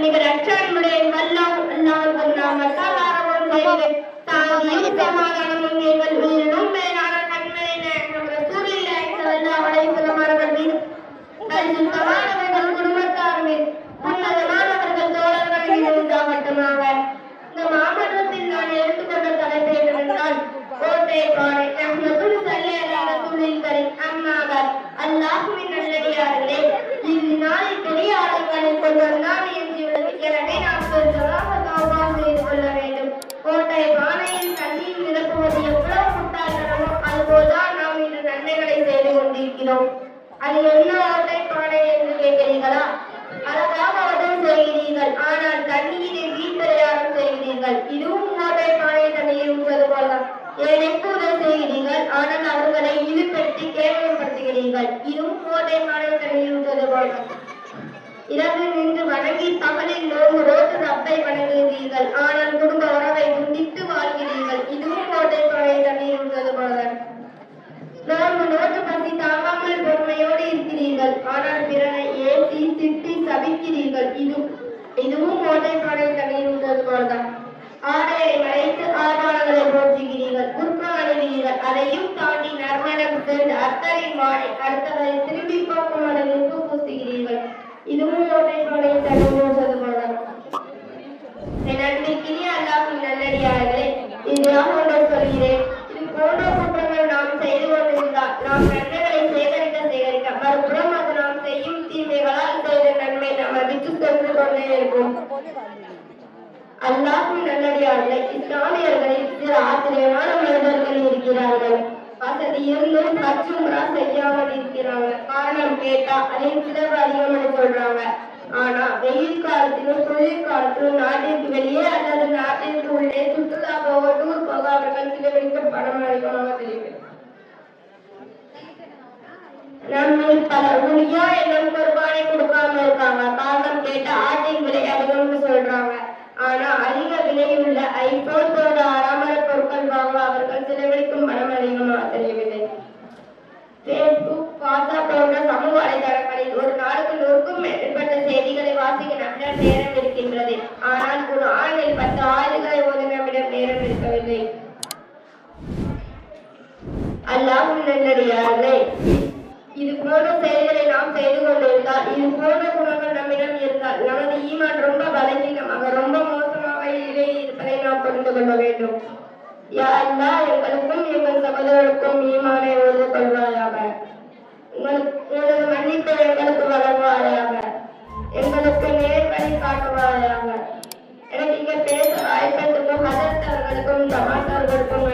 ನಿವರ ಅಕ್ಷರಮುಡೆ ವಲ್ಲಾವು ಅಲ್ಲಾವು ನಾಮ ಸಾರಾರವಂ இந்த மாமன்றத்தில் நான் எடுத்துக்கொண்ட தலைப்பு என்னவென்றால் கோட்டை பாறை அஹ்மதுல் சல்லி அலா ரசூலில் கரீம் அம்மாவார் அல்லாஹுவின் நல்லடியார்களே இந்நாளில் பெரிய ஆளுங்களை கொண்டு கொண்டிருக்கிறோம் அது என்ன ஓட்டை பானை என்று கேட்கிறீர்களா? அழகாக வதம் செய்கிறீர்கள். ஆனால் தண்ணீரை வீட்டரையாரம் செய்கிறீர்கள். இதுவும் ஓட்டை பானை தண்ணீர் என்பது போலதான். ஏழைக்கு உதவி செய்கிறீர்கள்? ஆனால் அவர்களை இழுபெடுத்து கேவலப்படுத்துகிறீர்கள். இதுவும் ஓட்டை பானை தண்ணீர் என்பது போலதான். இரவு நின்று வணங்கி பகலில் நோம்பு ரோட்டு ரப்பை வணங்குகிறீர்கள். ஆனால் நறுமணம் அத்தனை அடுத்தவரை திரும்பி பார்க்கும் அளவிற்கு பூசுகிறீர்கள். இதுவும் கோட்டை பழைய தண்ணீர் உள்ளது போலதான் நல்லடியார்களே இதுதான் சொல்கிறேன். இது போன்ற குற்றங்கள் நாம் செய்து கொண்டிருந்தால் நாம் நன்மைகளை சேகரிக்க சேகரிக்க மறுபுறம் அது நாம் செய்யும் தீமைகளால் செய்த நன்மை நாம் விட்டு சென்று கொண்டே இருக்கும். அல்லாஹ்வின் நல்லடியார்களே சில இருந்தும் செய்யாமல் இருக்கிறாங்க காரணம் கேட்டா அதில் சிலவு அதிகம்னு சொல்றாங்க. ஆனா வெயில் காலத்திலும் குளிர் காலத்திலும் நாட்டிற்கு வெளியே அல்லது நாட்டிற்கு உள்ளே சுற்றுலா போக டூர் போக அவர்கள் சிலவழிக்க பணம் அதிகமாக தெரியுது நம்ம பல உண்மையா எல்லாம் குர்பானை கொடுக்காம இருக்காங்க. காரணம் கேட்டா ஆட்டின் விலை அதிகம்னு சொல்றாங்க. ஆனா அதிக விலையுள்ள ஐபோன் வாசிக்க நேரம் இருக்கின்றது. ஆனால் ஒரு ஆண்டில் பத்து ஆண்டுகளை ஒரு நம்மிடம் நேரம் இருக்கவில்லை. அல்லாஹும் நல்லடியார்களே இது போன்ற செயல்களை நாம் செய்து கொண்டிருந்தால் இது போன்ற குணங்கள் நம்மிடம் இருந்தால் நமது ஈமான் ரொம்ப பலகீனமாக ரொம்ப மோசமாக இல்லை இருப்பதை நாம் புரிந்து கொள்ள வேண்டும். யா அல்லாஹ் எங்களுக்கும் எங்கள் சகோதரருக்கும் ஈமானை உறுதி கொள்வாயாக உங்களுக்கு காட்டுவாயாக எனக்கு இங்க பேச வாய்ப்பதற்கும் ஹதரத் அவர்களுக்கும் ஜமாத் அவர்களுக்கும்